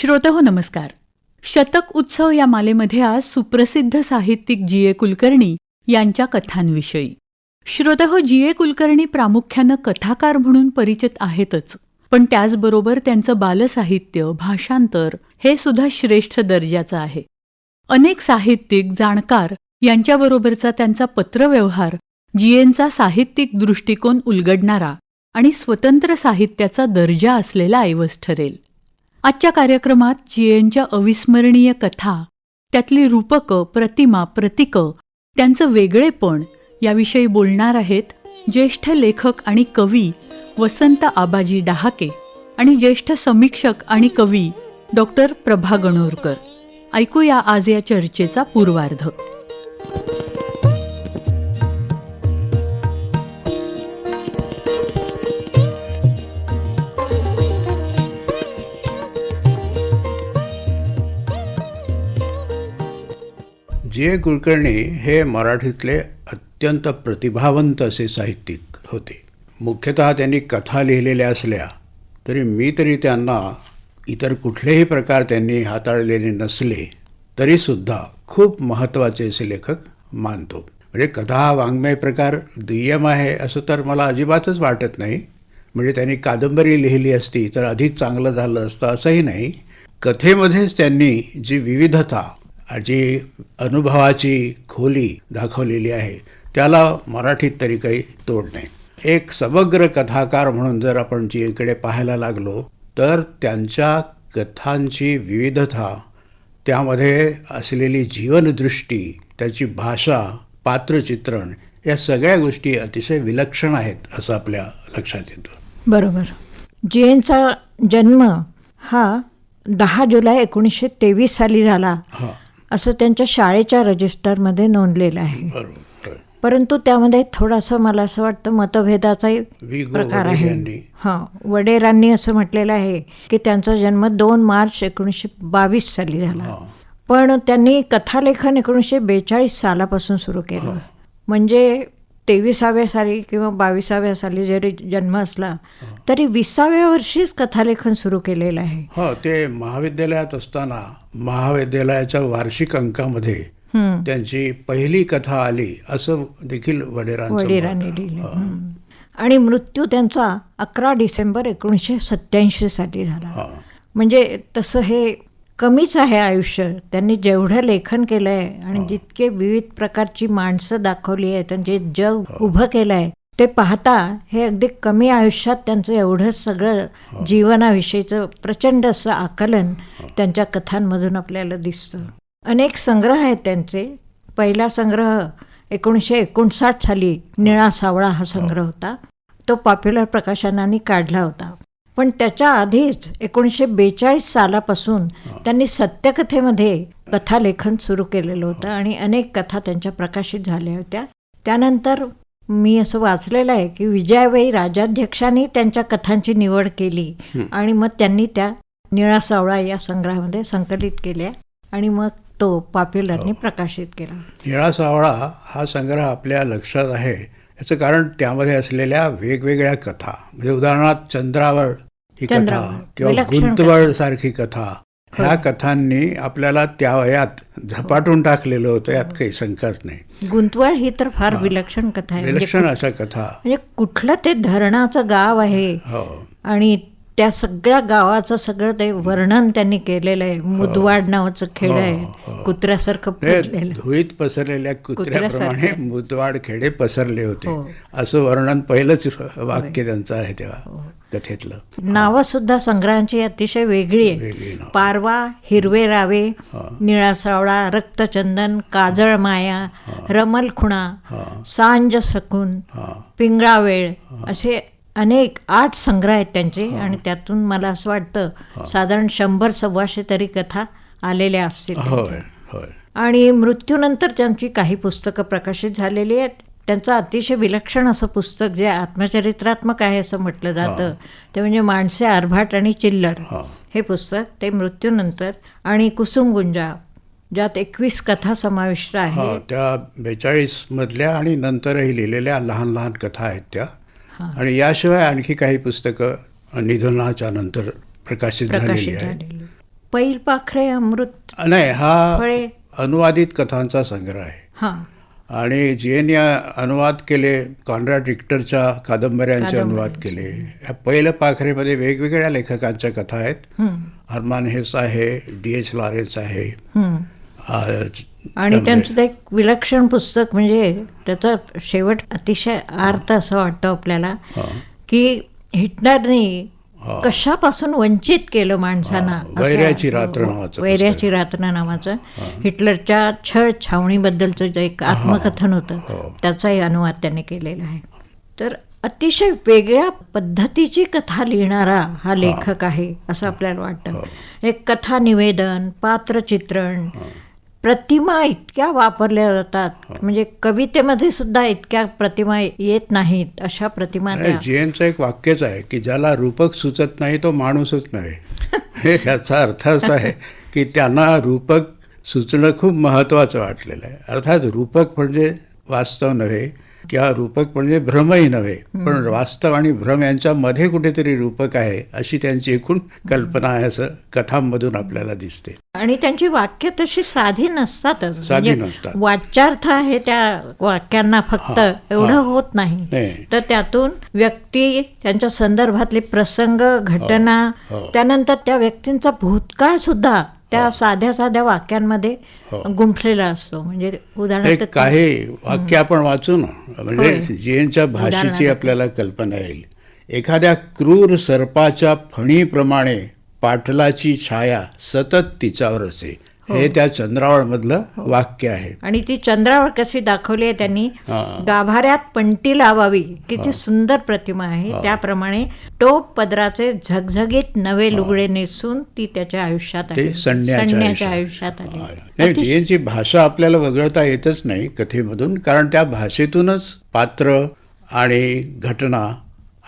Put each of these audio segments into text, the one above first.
श्रोतहो नमस्कार. शतक उत्सव या मालेमध्ये आज सुप्रसिद्ध साहित्यिक जी. ए. कुलकर्णी यांच्या कथांविषयी. श्रोतहो जी. ए. कुलकर्णी प्रामुख्यानं कथाकार म्हणून परिचित आहेतच पण त्याचबरोबर त्यांचं बालसाहित्य भाषांतर हे सुद्धा श्रेष्ठ दर्जाचं आहे. अनेक साहित्यिक जाणकार यांच्याबरोबरचा त्यांचा पत्रव्यवहार जीएनचा साहित्यिक दृष्टिकोन उलगडणारा आणि स्वतंत्र साहित्याचा दर्जा असलेला ऐवज ठरेल. आजच्या कार्यक्रमात जीएनच्या अविस्मरणीय कथा त्यातली रूपकं प्रतिमा प्रतीकं त्यांचं वेगळेपण याविषयी बोलणार आहेत ज्येष्ठ लेखक आणि कवी वसंत आबाजी डहाके आणि ज्येष्ठ समीक्षक आणि कवी डॉक्टर प्रभा गणोरकर. ऐकूया आज या चर्चेचा पूर्वार्ध. जे कुलकर्णी हे मराठीतले अत्यंत प्रतिभावंत असे साहित्यिक होते. मुख्यतः त्यांनी कथा लिहिलेल्या असल्या तरी मी तरी त्यांना इतर कुठलेही प्रकार त्यांनी हाताळलेले नसले तरीसुद्धा खूप महत्त्वाचे असे लेखक मानतो. म्हणजे कथा हा वाङ्मय प्रकार दुय्यम आहे असं तर मला अजिबातच वाटत नाही. म्हणजे त्यांनी कादंबरी लिहिली असती तर अधिक चांगलं झालं असतं असंही नाही. कथेमध्येच त्यांनी जी विविधता जी अनुभवाची खोली दाखवलेली आहे त्याला मराठीत तरी काही तोड नाही. एक समग्र कथाकार म्हणून जर आपण जी इकडे पाहायला लागलो तर त्यांच्या कथांची विविधता त्यामध्ये असलेली जीवनदृष्टी त्याची भाषा पात्रचित्रण या सगळ्या गोष्टी अतिशय विलक्षण आहेत असं आपल्या लक्षात येतं. बरोबर. जैनचा जन्म हा दहा जुलै एकोणीसशे तेवीस साली झाला. हां. असं त्यांच्या शाळेच्या रजिस्टरमध्ये नोंदलेलं आहे. परंतु त्यामध्ये थोडासा मला असं वाटतं मतभेदाचाही प्रकार आहे. हां वडेरांनी असं म्हटलेलं आहे की त्यांचा जन्म दोन मार्च एकोणीसशे बावीस साली झाला. पण त्यांनी कथालेखन एकोणीसशे बेचाळीस सालापासून सुरू केलं. म्हणजे तेविसाव्या साली किंवा बावीसाव्या साली जरी जन्म असला तरी विसाव्या वर्षीच कथालेखन सुरू केलेलं आहे हो ते महाविद्यालयात असताना महाविद्यालयाच्या वार्षिक अंकामध्ये. त्यांची पहिली कथा आली असं देखील वडिरांनी. लिहिले. आणि मृत्यू त्यांचा अकरा डिसेंबर एकोणीसशे सत्याऐंशी साली झाला. म्हणजे तसं हे कमीच आहे आयुष्य. त्यांनी जेवढं लेखन केलं आहे आणि जितके विविध प्रकारची माणसं दाखवली आहेत आणि जे जग उभं केलं आहे ते पाहता हे अगदी कमी आयुष्यात त्यांचं एवढं सगळं जीवनाविषयीचं प्रचंड असं आकलन त्यांच्या कथांमधून आपल्याला दिसतं. अनेक संग्रह आहेत त्यांचे. पहिला संग्रह एकोणीसशे एकोणसाठ साली निळा सावळा हा संग्रह होता. तो पॉप्युलर प्रकाशनाने काढला होता. पण त्याच्या आधीच एकोणीसशे बेचाळीस सालापासून त्यांनी सत्यकथेमध्ये कथालेखन सुरू केलेलं होतं आणि अनेक कथा त्यांच्या प्रकाशित झाल्या होत्या. त्यानंतर मी असं वाचलेलं आहे की विजयाबाई राजाध्यक्षांनी त्यांच्या कथांची निवड केली आणि मग त्यांनी त्या निळा सावळा या संग्रहामध्ये संकलित केल्या आणि मग तो पॉप्युलरनी प्रकाशित केला. निळा सावळा हा संग्रह आपल्या लक्षात आहे. याचं कारण त्यामध्ये असलेल्या वेगवेगळ्या कथा. म्हणजे उदाहरणार्थ चंद्रावर ही कथा. किंवा गुंतवळ सारखी कथा. ह्या कथांनी आपल्याला त्या वयात झपाटून टाकलेलं होतं यात काही शंकाच नाही. गुंतवळ ही तर फार विलक्षण कथा आहे. म्हणजे विलक्षण अशा कथा. म्हणजे कुठलं ते धरणाचं गाव आहे. हो. आणि त्या सगळ्या गावाचं सगळं ते वर्णन त्यांनी केलेलं आहे. मुदवाड नावाचं खेड आहे. कुत्र्यासारखं ते फुटलेलं धुळीत पसरलेल्या कुत्र्याप्रमाणे कुत्र्यासारखं. मुदवाड खेडे पसरले होते. हो. असं वर्णन पहिलंच वाक्य त्यांचं आहे तेव्हा कथेतलं. नावं सुद्धा संग्रहांची अतिशय वेगळी आहे. पारवा हिरवे रावे निळा सावळा रक्तचंदन काजळ माया रमल खुणा सांज सखून हां. पिंगळा वेळ असे अनेक आठ संग्रह आहेत त्यांचे आणि त्यातून मला असं वाटतं साधारण शंभर सव्वाशे तरी कथा आलेल्या असतील होय होय. आणि मृत्यूनंतर त्यांची काही पुस्तकं प्रकाशित झालेली आहेत. त्यांचं अतिशय विलक्षण असं पुस्तक जे आत्मचरित्रात्मक आहे असं म्हटलं जातं ते म्हणजे माणसे आर्भाट आणि चिल्लर. हां. पुस्तक ते मृत्यूनंतर आणि कुसुम गुंजा ज्यात एकवीस कथा समाविष्ट आहे त्या बेचाळीस मधल्या आणि नंतरही लिहिलेल्या लहान लहान कथा आहेत त्या. आणि याशिवाय आणखी काही पुस्तकं निधनाच्या नंतर प्रकाशित झालेली आहेत. पैल पाखरे अमृत नाही हा अनुवादित कथांचा संग्रह आहे. आणि जे यांनी अनुवाद केले कॉन्रॅड रिक्टरच्या कादंबऱ्यांचे अनुवाद केले. ह्या पहिलं पाखरेमध्ये वेगवेगळ्या लेखकांच्या कथा आहेत. हं, हरमान हेस आहे डी एच लॉरेन्स आहे. हं. आणि त्यांचं ते एक विलक्षण पुस्तक म्हणजे त्याचा शेवट अतिशय अर्थ असं वाटतं आपल्याला हा. की हिटलरने कशापासून वंचित केलं माणसांना हा, वैऱ्याची रात्र नावाचं वैऱ्याची रात्र नावाचं. हिटलरच्या छळ छावणीबद्दलचं जे एक आत्मकथन होतं हो. त्याचाही अनुवाद त्यांनी केलेला आहे. तर अतिशय वेगळ्या पद्धतीची कथा लिहिणारा हा लेखक आहे असं आपल्याला वाटतं. एक कथा निवेदन पात्रचित्रण प्रतिमा इतक्या वापरल्या जातात. म्हणजे कवितेमध्ये सुद्धा इतक्या प्रतिमा येत नाहीत अशा प्रतिमा त्या. जीएनचं एक वाक्यच आहे की ज्याला रूपक सुचत नाही तो माणूसच नव्हे हे त्याचा अर्थ असा आहे की त्यांना रूपक सुचणं खूप महत्त्वाचं वाटलेलं आहे. अर्थात रूपक म्हणजे वास्तव नव्हे किंवा रूपक म्हणजे भ्रमही नव्हे पण वास्तव आणि भ्रम यांच्यामध्ये कुठेतरी रूपक आहे अशी त्यांची एकूण कल्पना आहे असं कथांमधून आपल्याला दिसते आणि त्यांची वाक्य तशी साधी नसतातच साधी म्हणजे नसतात. वाच्यार्थ आहे त्या वाक्यांना फक्त एवढं होत नाही. तर त्यातून व्यक्ती त्यांच्या संदर्भातले प्रसंग घटना हो. त्यानंतर त्या व्यक्तींचा भूतकाळ सुद्धा त्या साध्या साध्या वाक्यांमध्ये गुंफलेला असतो. म्हणजे उदाहरणार्थ काही वाक्य आपण वाचू ना. म्हणजे जीएनच्या भाषेची. आपल्याला कल्पना येईल. एखाद्या क्रूर सर्पाच्या फणीप्रमाणे पाटलाची छाया सतत तिच्यावर असे. हे. त्या चंद्रावळ मधलं वाक्य आहे. आणि ती चंद्रावर कशी दाखवली आहे त्यांनी? हा. गाभाऱ्यात पंटी लावावी. किती सुंदर प्रतिमा आहे. त्याप्रमाणे टोप पदराचे झगझगीत नवे लुगडे नेसून ती त्याच्या आयुष्यात आली. संन्याच्या आयुष्यात. आली. नाही जीएनची भाषा आपल्याला वगळता येतच नाही कथेमधून कारण त्या भाषेतूनच पात्र आणि घटना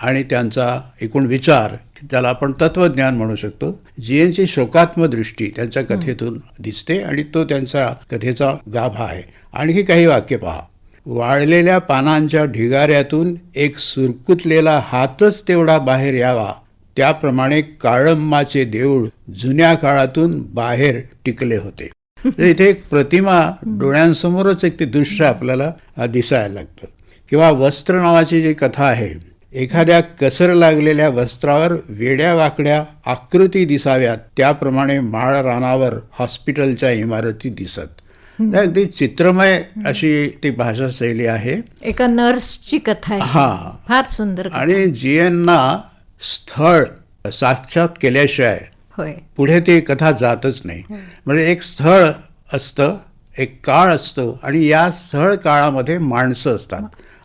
आणि त्यांचा एकूण विचार त्याला आपण तत्वज्ञान म्हणू शकतो. जीएनची शोकात्म दृष्टी त्यांच्या कथेतून दिसते आणि तो त्यांचा कथेचा गाभा आहे. आणखी काही वाक्य पहा. वाळलेल्या पानांच्या ढिगाऱ्यातून एक सुरकुतलेला हातच तेवढा बाहेर यावा. त्याप्रमाणे काळंबाचे देऊळ जुन्या काळातून बाहेर टिकले होते. इथे एक प्रतिमा डोळ्यांसमोरच एक ते दृश्य आपल्याला दिसायला लागतं. किंवा वस्त्र नावाची जी कथा आहे एखाद्या कसर लागलेल्या वस्त्रावर वेड्या वाकड्या आकृती दिसाव्यात त्याप्रमाणे माळ रानावर हॉस्पिटलच्या इमारती दिसत. अगदी चित्रमय अशी ती भाषा शैली आहे. एका नर्सची कथा आहे. हा. फार सुंदर. आणि जीएनना स्थळ साक्षात केल्याशिवाय होय. पुढे ती कथा जातच नाही. म्हणजे एक स्थळ असतं एक काळ असतो आणि या स्थळ काळामध्ये माणसं असतात.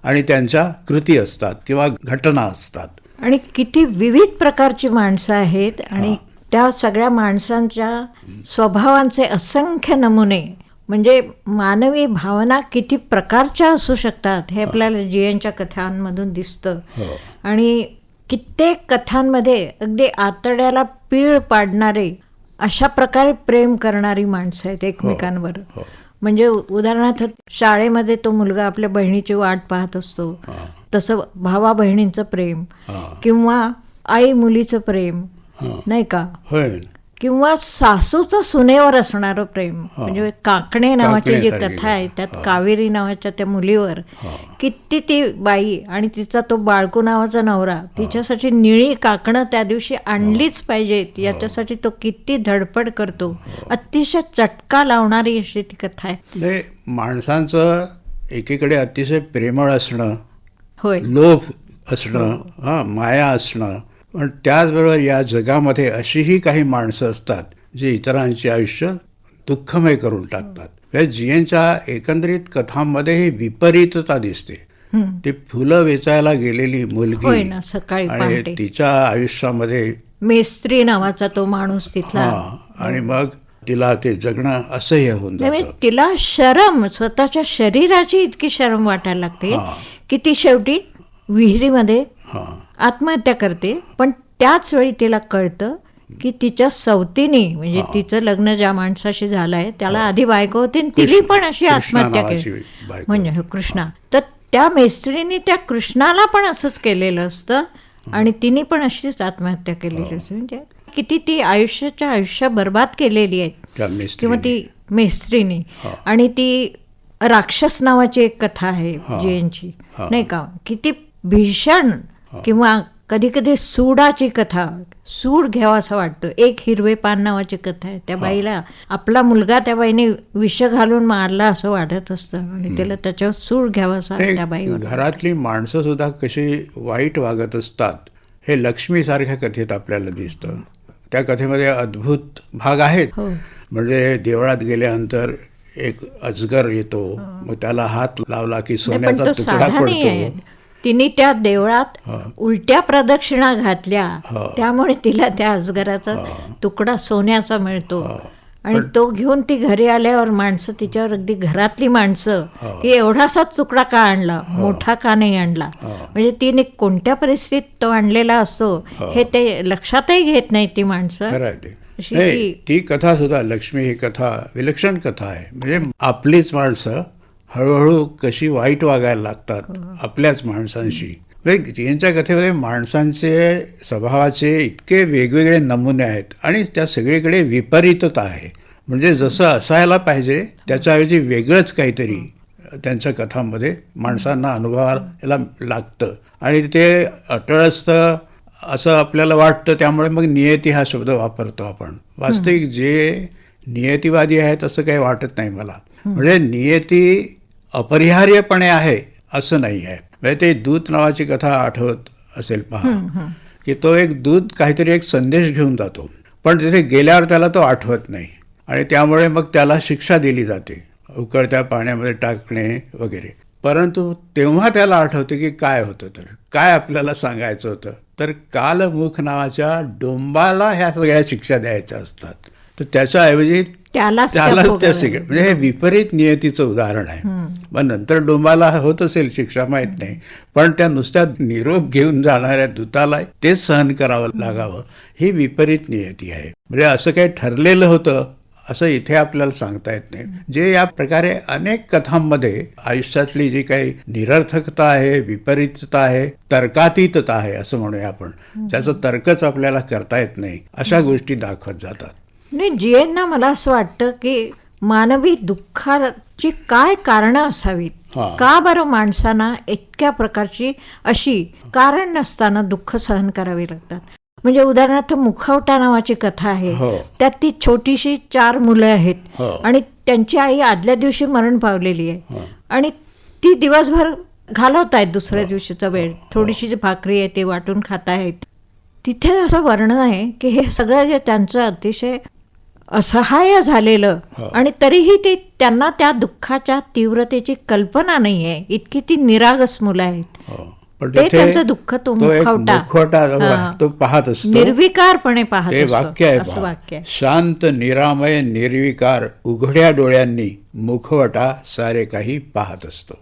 आणि त्यांच्या कृती असतात किंवा घटना असतात. आणि किती विविध प्रकारची माणसं आहेत आणि त्या सगळ्या माणसांच्या स्वभावांचे असंख्य नमुने म्हणजे मानवी भावना किती प्रकारच्या असू शकतात हे आपल्याला जीएनच्या कथांमधून दिसतं. हो. आणि कित्येक कथांमध्ये अगदी आतड्याला पीळ पाडणारे अशा प्रकारे प्रेम करणारी माणसं आहेत एकमेकांवर. हो. म्हणजे उदाहरणार्थ शाळेमध्ये तो मुलगा आपल्या बहिणीची वाट पाहत असतो तसं भावा बहिणींचं प्रेम. किंवा आई मुलीचं प्रेम. नाही का होय किंवा सासूचं सुनेवर असणारं प्रेम. म्हणजे काकणे नावाची जी कथा आहे त्यात कावेरी नावाच्या त्या मुलीवर किती ती बाई आणि तिचा तो बाळकू नावाचा नवरा तिच्यासाठी निळी काकणं त्या दिवशी आणलीच पाहिजेत. याच्यासाठी तो किती धडपड करतो. अतिशय चटका लावणारी अशी ती कथा आहे. म्हणजे माणसांचं एकीकडे अतिशय प्रेमळ असणं होय. लोभ असणं हां माया असणं पण त्याचबरोबर या जगामध्ये अशीही काही माणसं असतात जे इतरांचे आयुष्य दुःखमय करून टाकतात. म्हणजे जीएनच्या एकंदरीत कथांमध्ये ही विपरीतता दिसते. ती फुलं वेचायला गेलेली मुलगी आणि तिच्या आयुष्यामध्ये मेस्त्री नावाचा तो माणूस तिथला. आणि मग तिला ते जगणं असह्य होऊन जातं. तिला शरम स्वतःच्या शरीराची इतकी शरम वाटायला लागते. की ती शेवटी विहिरीमध्ये आत्महत्या करते पण त्याच वेळी तिला कळतं की तिच्या सवतीने म्हणजे तिचं लग्न ज्या माणसाशी झालंय त्याला आधी बायको होती आणि तिने पण अशी आत्महत्या केली. म्हणजे हो, कृष्णा. तर त्या मैत्रिणी त्या कृष्णाला पण असंच केलेलं असतं आणि तिने पण अशीच आत्महत्या केलेली असते. म्हणजे किती ती आयुष्याच्या आयुष्य बर्बाद केलेली आहेत त्या किंवा मिस्त्रीने. ती मेस्त्रीने. आणि ती राक्षस नावाची एक कथा आहे हा. नाही का? किती भीषण किंवा कधी कधी सूडाची कथा सूड घ्यावा असं वाटतं. एक हिरवे पान नावाची कथा आहे. त्या बाईला आपला मुलगा त्या बाईने विष घालून मारला असं वाटत असतं आणि त्याला त्याच्यावर सूड घ्यावा असं त्या बाईवर. घरातली माणसं सुद्धा कशी वाईट वागत असतात हे लक्ष्मीसारख्या कथेत आपल्याला दिसतं. त्या कथेमध्ये अद्भुत भाग आहेत. हो. म्हणजे देवळात गेल्यानंतर एक अजगर येतो. मग त्याला हात लावला की सोन्याचा तुकडा पडतो तिने त्या देवळात. उलट्या प्रदक्षिणा घातल्या. त्यामुळे तिला त्या अजगराचा तुकडा सोन्याचा मिळतो. आणि तो घेऊन ती घरी आल्यावर माणसं तिच्यावर अगदी घरातली माणसं की एवढासाच तुकडा का आणला? मोठा का नाही आणला? म्हणजे तिने कोणत्या परिस्थितीत तो आणलेला असतो हे. ते लक्षातही घेत नाही ती माणसं. ती. कथा सुद्धा लक्ष्मी ही कथा विलक्षण कथा आहे. म्हणजे आपलीच माणसं हळूहळू कशी वाईट वागायला लागतात आपल्याच माणसांशी. म्हणजे जैनच्या कथेमध्ये माणसांचे स्वभावाचे इतके वेगवेगळे नमुने आहेत आणि त्या सगळीकडे विपरीतता आहे. म्हणजे जसं असायला पाहिजे त्याच्याऐवजी वेगळंच काहीतरी त्यांच्या कथांमध्ये माणसांना अनुभवायला लागतं. आणि ते अटळ असतं असं आपल्याला वाटतं त्यामुळे मग नियती हा शब्द वापरतो आपण. वास्तविक जे नियतीवादी आहेत असं काही वाटत नाही मला. म्हणजे नियती अपरिहार्यपणे आहे असं नाही आहे. म्हणजे ते दूत नावाची कथा आठवत असेल पहा. की तो एक दूत काहीतरी एक संदेश घेऊन जातो. पण तिथे गेल्यावर त्याला तो आठवत नाही. आणि त्यामुळे मग त्याला शिक्षा दिली जाते. उकळत्या पाण्यामध्ये टाकणे वगैरे. परंतु तेव्हा त्याला आठवते की काय होतं तर. काय आपल्याला सांगायचं होतं. तर कालमुख नावाच्या डोंबाला ह्या सगळ्या शिक्षा द्यायच्या असतात. तर त्याच्याऐवजी त्यालाच त्या त्याला त्या भोगाव्या. सगळ्या म्हणजे हे विपरीत नियतीचं उदाहरण आहे. मग नंतर डोंबाला होत असेल शिक्षा माहीत नाही. पण त्या नुसत्या निरोप घेऊन जाणाऱ्या दूताला तेच सहन करावं लागावं ही विपरीत नियती आहे. म्हणजे असं काही ठरलेलं होतं असं इथे आपल्याला सांगता येत नाही. जे या प्रकारे अनेक कथांमध्ये आयुष्यातली जी काही निरर्थकता आहे विपरीतता आहे तर्कातीतता आहे असं म्हणूया आपण. त्याचं तर्कच आपल्याला करता येत नाही अशा गोष्टी दाखवत जातात. नाही जिएंना मला असं वाटतं की मानवी दुःखाची काय कारणं असावीत. का बरं माणसांना इतक्या प्रकारची अशी कारण नसताना दुःख सहन करावी लागतात? म्हणजे उदाहरणार्थ मुखवटा नावाची कथा आहे. हो. त्यात ती छोटीशी चार मुलं आहेत. हो. आणि त्यांची आई आदल्या दिवशी मरण पावलेली आहे. आणि ती दिवसभर घालवत आहेत दुसऱ्या दिवशीचा वेळ. थोडीशी जी भाकरी आहे ते वाटून खात आहेत तिथे असं वर्णन आहे की हे सगळं जे त्यांचं अतिशय असहाय्य झालेलं. आणि तरीही ते त्यांना त्या दुःखाच्या तीव्रतेची कल्पना नाही आहे इतकी ती निरागस मुलं आहेत. ते त्यांचं दुःख तो मुखवटा. तो पाहत असतो. निर्विकारपणे पाहत. वाक्य आहे. वाक्य शांत निरामय निर्विकार उघड्या डोळ्यांनी मुखवटा सारे काही पाहत असतो.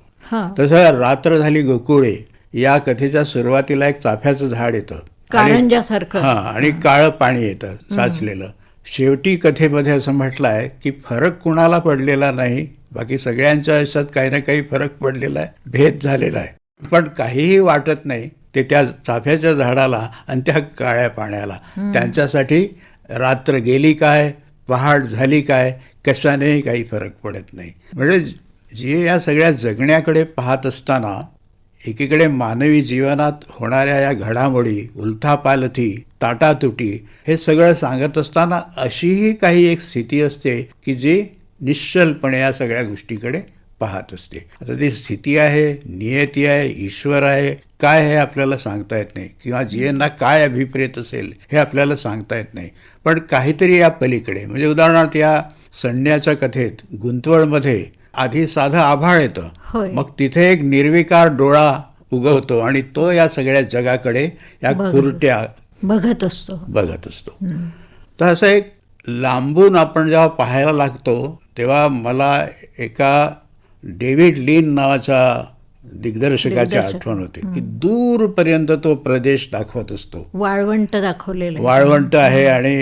तसं रात्र झाली गोकुळे. या कथेच्या सुरुवातीला एक चाफ्याचं झाड येतं. कारंजासारखं. हा आणि काळं पाणी येतं साचलेलं. शेवटी कथेमध्ये असं म्हटलं आहे की फरक कुणाला पडलेला नाही बाकी सगळ्यांच्या आयुष्यात काही ना काही फरक पडलेला आहे भेद झालेला आहे. पण काहीही वाटत नाही ते त्या चाफ्याच्या झाडाला आणि त्या काळ्या पाण्याला. त्यांच्यासाठी रात्र गेली काय पहाट झाली काय कशानेही काही फरक पडत नाही. म्हणजे जे या सगळ्या जगण्याकडे पाहत असताना एकीकडे मानवी जीवनात होणाऱ्या या घडामोडी उलथापालथी ताटातुटी हे सगळं सांगत असताना अशीही काही एक स्थिती असते की जी निश्चलपणे या सगळ्या गोष्टीकडे पाहत असते. आता ती स्थिती आहे नियती आहे ईश्वर आहे काय हे आपल्याला सांगता येत नाही. किंवा जीएंना काय अभिप्रेत असेल हे आपल्याला सांगता येत नाही. पण काहीतरी या पलीकडे म्हणजे उदाहरणार्थ या संडण्याच्या कथेत गुंतवळमध्ये आधी साधं आभाळ येतं. मग तिथे एक निर्विकार डोळा उगवतो आणि तो या सगळ्या जगाकडे या. खुरट्या बघत असतो बघत असतो तर असं एक लांबून आपण जेव्हा पाहायला लागतो तेव्हा मला एका डेव्हिड लिन नावाच्या दिग्दर्शकाची दिग्दर्शक. आठवण होते की दूरपर्यंत तो प्रदेश दाखवत असतो वाळवंट दाखवलेलं. वाळवंट आहे आणि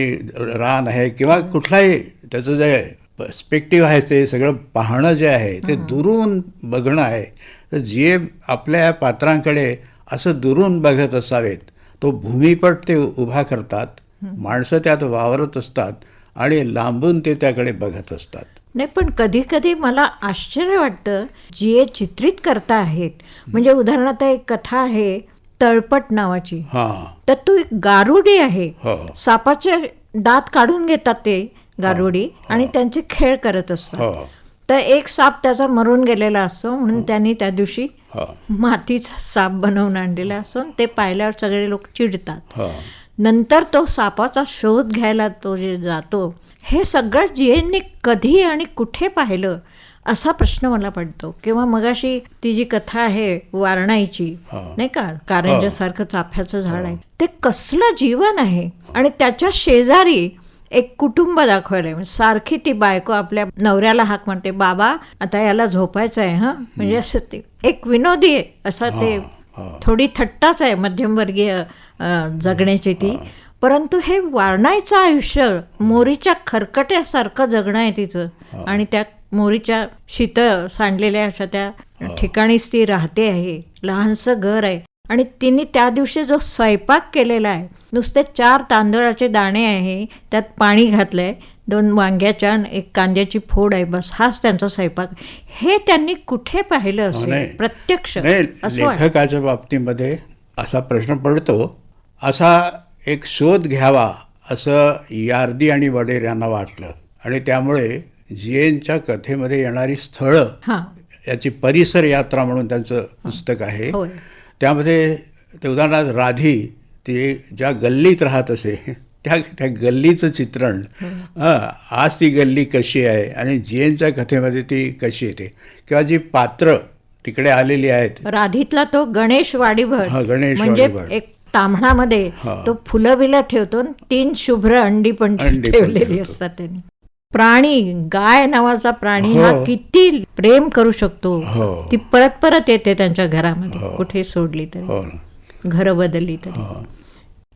रान आहे किंवा कुठलाही त्याचं जे पर्स्पेक्टिव्ह आहे ते सगळं पाहणं जे आहे ते दुरून बघणं आहे. तर जे आपल्या या पात्रांकडे असं दुरून बघत असावेत तो भूमिपट ते उभा करतात माणसं त्यात वावरत असतात आणि लांबून ते त्याकडे बघत असतात. नाही पण कधी कधी मला आश्चर्य वाटतं जी चित्रित करता आहेत. म्हणजे उदाहरणार्थ एक कथा आहे तळपट नावाची. हां. तर तो एक गारुडी आहे. हो. सापाचे दात काढून घेतात ते. गारुडी आणि त्यांचे खेळ करत असतात. हो. तर एक साप त्याचा मरून गेलेला असतो म्हणून त्यांनी त्या दिवशी हो. मातीचा साप बनवून आणलेला असतो ते पाहिल्यावर सगळे लोक चिडतात. हो. नंतर तो सापाचा शोध घ्यायला तो जे जातो हे सगळं जीएननी कधी आणि कुठे पाहिलं असा प्रश्न मला पडतो. किंवा मगाशी ती जी कथा आहे वारणाईची हा. नाही का? कारंजासारखं चाफ्याचं झाड आहे. ते कसलं जीवन आहे? आणि त्याच्या शेजारी एक कुटुंब दाखवलंय. म्हणजे सारखी ती बायको आपल्या नवऱ्याला हाक म्हणते बाबा आता याला झोपायचं आहे हा? म्हणजे असं ते. एक विनोदी आहे असं ते थोडी थट्टाच आहे मध्यमवर्गीय जगण्याची ती. परंतु हे वारणायचं आयुष्य मोरीच्या खरकट्यासारखं जगणं आहे तिचं. आणि त्या मोरीच्या शीतळ सांडलेल्या अशा त्या ठिकाणीच ती राहते आहे. लहानसं घर आहे. आणि तिने त्या दिवशी जो स्वयंपाक केलेला आहे नुसते चार तांदळाचे दाणे आहे त्यात पाणी घातलंय दोन वांग्याच्या आणि एक कांद्याची फोड आहे बस हाच त्यांचा स्वयंपाक. हे त्यांनी कुठे पाहिलं. असेल? प्रत्यक्ष. नाही असं वाटतं. लेखकाच्या बाबतीमध्ये असा प्रश्न पडतो असा एक शोध घ्यावा असं यार्दी आणि वडेर यांना वाटलं. आणि त्यामुळे जीएनच्या कथेमध्ये येणारी स्थळं हां. याची परिसर यात्रा म्हणून त्यांचं पुस्तक आहे. त्यामध्ये ते उदाहरणार्थ राधी ती ज्या गल्लीत राहत असे त्या त्या गल्लीचं चित्रण आज ती गल्ली कशी आहे आणि जीएनच्या कथेमध्ये ती कशी येते किंवा जी पात्र तिकडे आलेली आहेत राधीतला तो गणेश वाडीभर गणेश म्हणजे. एक ताम्हणामध्ये हा. तो फुलं बिलं ठेवतो तीन शुभ्र अंडी पण ठेवलेली. असतात त्यांनी प्राणी गाय नावाचा प्राणी हा हो. किती प्रेम करू शकतो हो. ती परत परत येते त्यांच्या घरामध्ये कुठे सोडली तरी हो घरं बदलली तरी हो.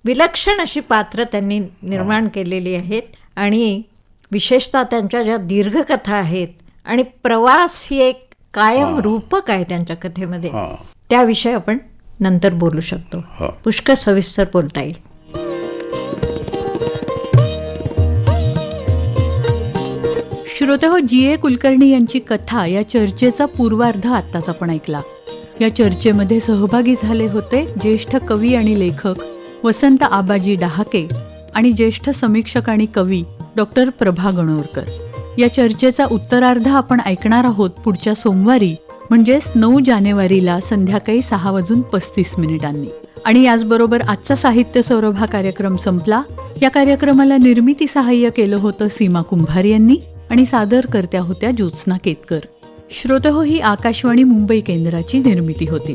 विलक्षण अशी पात्र त्यांनी निर्माण केलेली आहेत आणि विशेषतः त्यांच्या ज्या दीर्घकथा आहेत आणि प्रवास ही एक कायम रूपक आहे त्यांच्या कथेमध्ये हा. त्याविषयी आपण नंतर बोलू शकतो हो. पुष्कळ सविस्तर बोलता येईल श्रोतेहो जी ए कुलकर्णी यांची कथा या चर्चेचा पूर्वार्ध आत्ताच आपण ऐकला. या चर्चेमध्ये सहभागी झाले होते ज्येष्ठ कवी आणि लेखक वसंत आबाजी डहाके आणि ज्येष्ठ समीक्षक आणि कवी डॉक्टर प्रभा गणोरकर. या चर्चेचा उत्तरार्ध आपण ऐकणार आहोत पुढच्या सोमवारी म्हणजेच नऊ जानेवारीला संध्याकाळी सहा वाजून पस्तीस मिनिटांनी. आणि याचबरोबर आजचा साहित्य सौरभ हा कार्यक्रम संपला. या कार्यक्रमाला निर्मिती सहाय्य केलं होतं सीमा कुंभार यांनी. आणि सादर करत्या होत्या ज्योत्स्ना केतकर. श्रोतहो ही आकाशवाणी मुंबई केंद्राची निर्मिती होती.